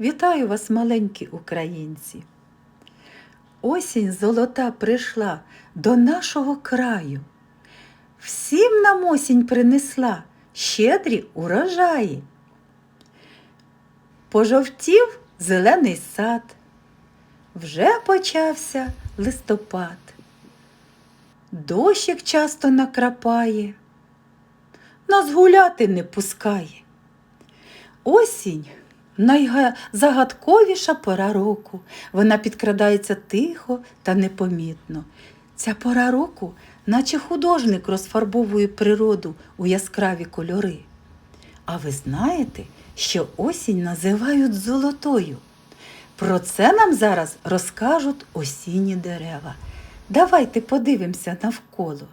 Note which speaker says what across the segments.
Speaker 1: Вітаю вас, маленькі українці. Осінь золота прийшла до нашого краю. Всім нам осінь принесла щедрі урожаї. Пожовтів зелений сад, вже почався листопад. Дощик часто накрапає, нас гуляти не пускає. Осінь найзагадковіша пора року. Вона підкрадається тихо та непомітно. Ця пора року, наче художник розфарбовує природу у яскраві кольори. А ви знаєте, що осінь називають золотою? Про це нам зараз розкажуть осінні дерева. Давайте подивимося навколо.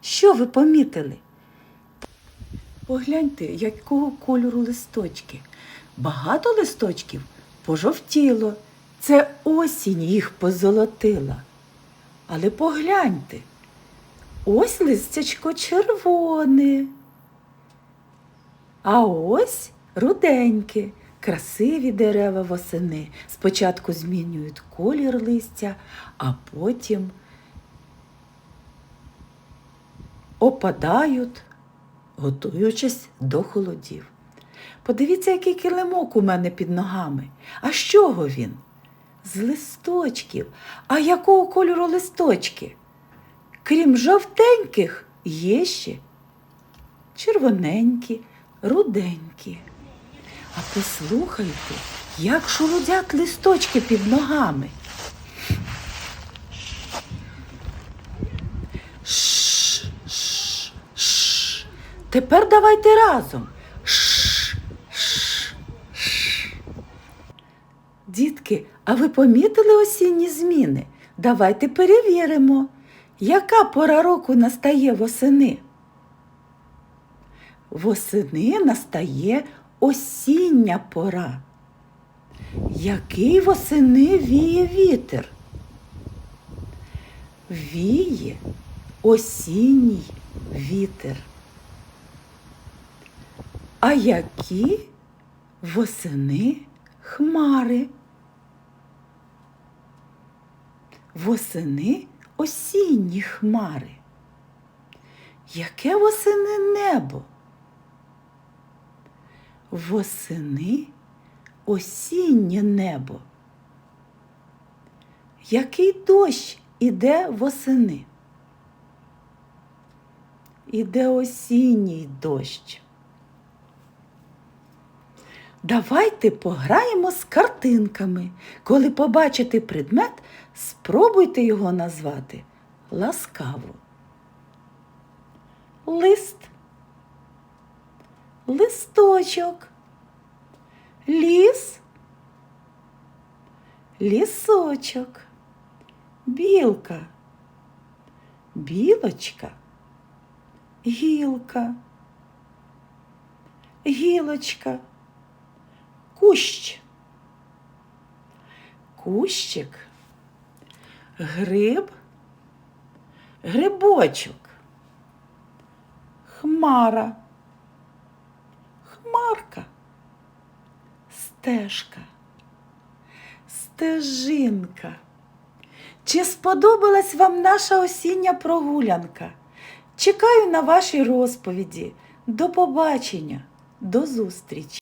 Speaker 1: Що ви помітили? Погляньте, якого кольору листочки. Багато листочків пожовтіло. Це осінь їх позолотила. Але погляньте, ось листячко червоне. А ось руденьке, красиві дерева восени. Спочатку змінюють колір листя, а потім опадають, готуючись до холодів. Подивіться, який килимок у мене під ногами. А з чого він? З листочків. А якого кольору листочки? Крім жовтеньких, є ще червоненькі, руденькі. А послухайте, як шолодять листочки під ногами. Тепер давайте разом. Шш, шш, шш. Дітки, а ви помітили осінні зміни? Давайте перевіримо, яка пора року настає восени. Восени настає осіння пора. Який восени віє вітер? Віє осінній вітер. А які восени хмари? Восени осінні хмари. Яке восени небо? Восени осіннє небо. Який дощ іде восени? Іде осінній дощ. Давайте пограємо з картинками. Коли побачите предмет, спробуйте його назвати ласкаво. Лист, листочок, ліс, лісочок, білка, білочка, гілка, гілочка кущ. Кущик, гриб, грибочок, хмара, хмарка, стежка, стежинка. Чи сподобалась вам наша осіння прогулянка? Чекаю на ваші розповіді. До побачення, до зустрічі!